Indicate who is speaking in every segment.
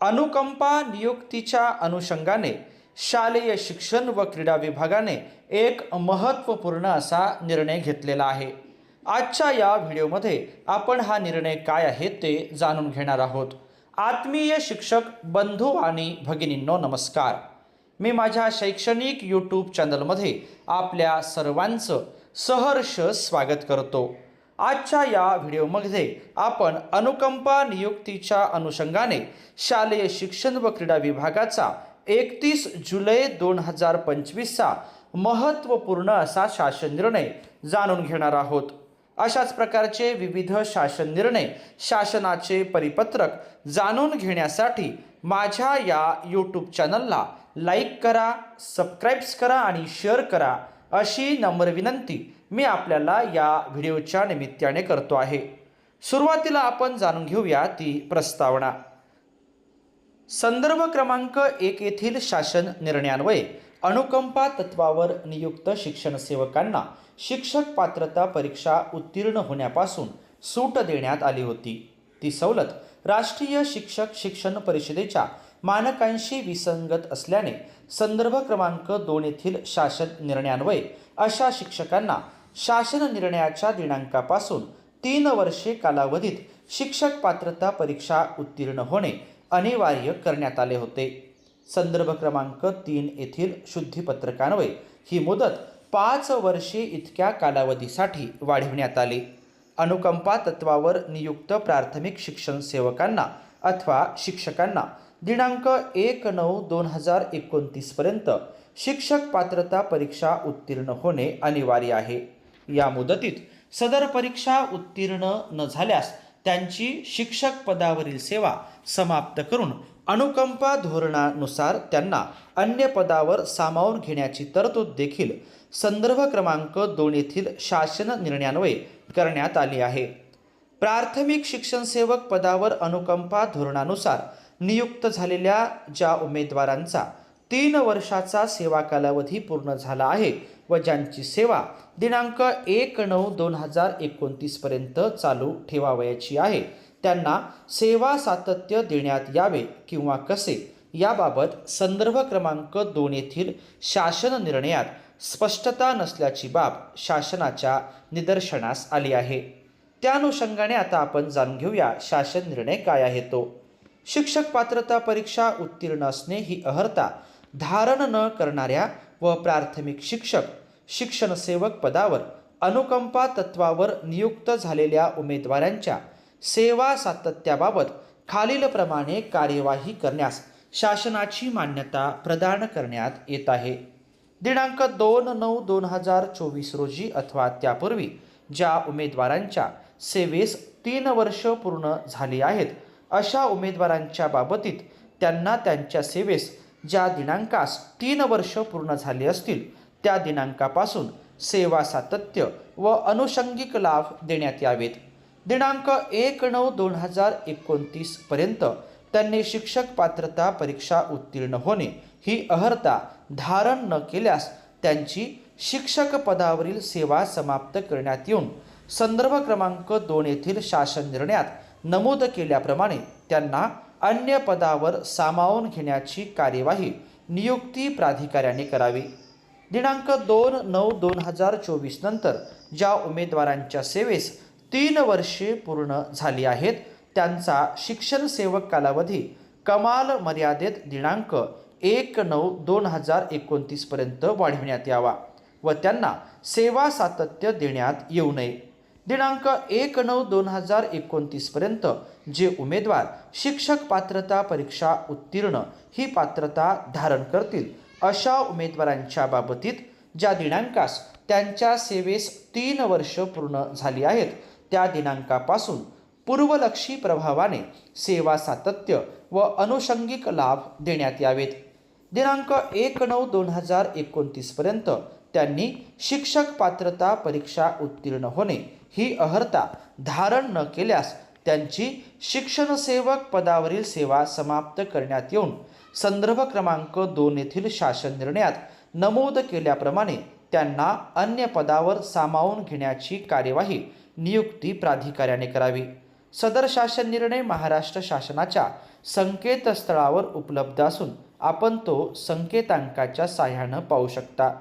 Speaker 1: अनुकंपा नियुक्तीच्या अनुषंगाने शालेय शिक्षण व क्रीडा विभागाने एक महत्त्वपूर्ण असा निर्णय घेतलेला आहे. आजच्या या व्हिडिओमध्ये आपण हा निर्णय काय आहे ते जाणून घेणार आहोत. आत्मीय शिक्षक बंधू आणि भगिनींनो नमस्कार. मी माझ्या शैक्षणिक यूट्यूब चॅनलमध्ये आपल्या सर्वांचं सहर्ष स्वागत करतो. आजच्या या व्हिडिओमध्ये आपण अनुकंपा नियुक्तीच्या अनुषंगाने शालेय शिक्षण व क्रीडा विभागाचा एकतीस जुलै दोन हजार पंचवीसचा महत्त्वपूर्ण असा शासन निर्णय जाणून घेणार आहोत. अशाच प्रकारचे विविध शासन निर्णय शासनाचे परिपत्रक जाणून घेण्यासाठी माझ्या या यूट्यूब चॅनलला लाईक करा सबस्क्राईब्स करा आणि शेअर करा. अशी नम्र विनंती मी आपल्याला या व्हिडिओच्या निमित्ताने करतो आहे. सुरुवातीला आपण जाणून घेऊया ती प्रस्तावना. संदर्भ क्रमांक एक येथील शासन निर्णयान्वये अनुकंपा तत्वावर नियुक्त शिक्षण सेवकांना शिक्षक पात्रता परीक्षा उत्तीर्ण होण्यापासून सूट देण्यात आली होती. ती सवलत राष्ट्रीय शिक्षक शिक्षण परिषदेच्या मानकांशी विसंगत असल्याने संदर्भ क्रमांक दोन येथील शासन निर्णयान्वये अशा शिक्षकांना शासन निर्णयाच्या दिनांकापासून तीन वर्षे कालावधीत शिक्षक पात्रता परीक्षा उत्तीर्ण होणे अनिवार्य करण्यात आले होते. संदर्भ क्रमांक तीन येथील शुद्धीपत्रकान्वये ही मुदत पाच वर्षे इतक्या कालावधीसाठी वाढविण्यात आली. अनुकंपा तत्वावर नियुक्त प्राथमिक शिक्षण सेवकांना अथवा शिक्षकांना दिनांक एक नऊ दोन हजार एकोणतीसपर्यंत शिक्षक पात्रता परीक्षा उत्तीर्ण होणे अनिवार्य आहे. या मुदतीत सदर परीक्षा उत्तीर्ण न झाल्यास त्यांची शिक्षक पदावरील सेवा समाप्त करून अनुकंपा धोरणानुसार त्यांना अन्य पदावर सामावून घेण्याची तरतूद देखील संदर्भ क्रमांक दोन येथील शासन निर्णयान्वये करण्यात आली आहे. प्राथमिक शिक्षण सेवक पदावर अनुकंपा धोरणानुसार नियुक्त झालेल्या ज्या उमेदवारांचा तीन वर्षाचा सेवा कालावधी पूर्ण झाला आहे व ज्यांची सेवा दिनांक एक नऊ दोन हजार एकोणतीसपर्यंत चालू ठेवावयाची आहे त्यांना सेवा सातत्य देण्यात यावे किंवा कसे याबाबत संदर्भ क्रमांक दोन येथील शासन निर्णयात स्पष्टता नसल्याची बाब शासनाच्या निदर्शनास आली आहे. त्या अनुषंगाने आता आपण जाणून घेऊया शासन निर्णय काय आहे तो. शिक्षक पात्रता परीक्षा उत्तीर्ण असणे ही अहर्ता धारण न करणाऱ्या व प्राथमिक शिक्षक शिक्षण सेवक पदावर अनुकंपा तत्वावर नियुक्त झालेल्या उमेदवारांच्या सेवा सातत्याबाबत खालीलप्रमाणे कार्यवाही करण्यास शासनाची मान्यता प्रदान करण्यात येत आहे. दिनांक दोन नऊ दोन हजार चोवीस रोजी अथवा त्यापूर्वी ज्या उमेदवारांच्या सेवेस तीन वर्ष पूर्ण झाली आहेत अशा उमेदवारांच्या बाबतीत त्यांना त्यांच्या सेवेस ज्या दिनांकास तीन वर्ष पूर्ण झाली असतील त्या दिनांकापासून सेवा सातत्य व अनुषंगिक लाभ देण्यात यावेत. दिनांक एक नऊ दोन हजार एकोणतीसपर्यंत त्यांनी शिक्षक पात्रता परीक्षा उत्तीर्ण होणे ही अहर्ता धारण न केल्यास त्यांची शिक्षक पदावरील सेवा समाप्त करण्यात येऊन संदर्भ क्रमांक दोन येथील शासन निर्णयात नमूद केल्याप्रमाणे त्यांना अन्य पदावर सामावून घेण्याची कार्यवाही नियुक्ती प्राधिकाऱ्याने करावी. दिनांक दोन नऊ दोन हजार चोवीस नंतर ज्या उमेदवारांच्या सेवेस तीन वर्षे पूर्ण झाली आहेत त्यांचा शिक्षण सेवक कालावधी कमाल मर्यादेत दिनांक एक नऊ दोन हजार एकोणतीसपर्यंत वाढविण्यात यावा व त्यांना सेवा सातत्य देण्यात येऊ नये. दिनांक एक नऊ दोन हजार एकोणतीसपर्यंत जे उमेदवार शिक्षक पात्रता परीक्षा उत्तीर्ण ही पात्रता धारण करतील अशा उमेदवारांच्या बाबतीत ज्या दिनांकास त्यांच्या सेवेस तीन वर्ष पूर्ण झाली आहेत त्या दिनांकापासून पूर्वलक्षी प्रभावाने सेवा सातत्य व अनुषंगिक लाभ देण्यात यावेत. दिनांक एक नऊ दोन हजार एकोणतीसपर्यंत त्यांनी शिक्षक पात्रता परीक्षा उत्तीर्ण होणे ही अहर्ता धारण न केल्यास त्यांची शिक्षणसेवक पदावरील सेवा समाप्त करण्यात येऊन संदर्भ क्रमांक दोन येथील शासन निर्णयात नमूद केल्याप्रमाणे त्यांना अन्य पदावर सामावून घेण्याची कार्यवाही नियुक्ती प्राधिकाऱ्याने करावी. सदर शासन निर्णय महाराष्ट्र शासनाच्या संकेतस्थळावर उपलब्ध असून आपण तो संकेतांकाच्या साह्यानं पाहू शकता.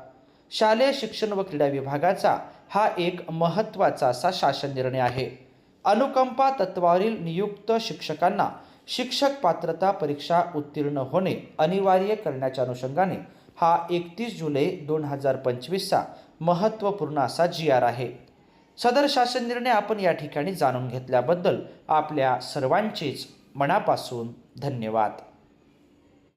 Speaker 1: शालेय शिक्षण व क्रीडा विभागाचा हा एक महत्त्वाचा असा शासन निर्णय आहे. अनुकंपा तत्वावरील नियुक्त शिक्षकांना शिक्षक पात्रता परीक्षा उत्तीर्ण होणे अनिवार्य करण्याच्या अनुषंगाने हा एकतीस जुलै दोन हजार पंचवीसचा महत्त्वपूर्ण असा जी आर आहे. सदर शासन निर्णय आपण या ठिकाणी जाणून घेतल्याबद्दल आपल्या सर्वांचेच मनापासून धन्यवाद.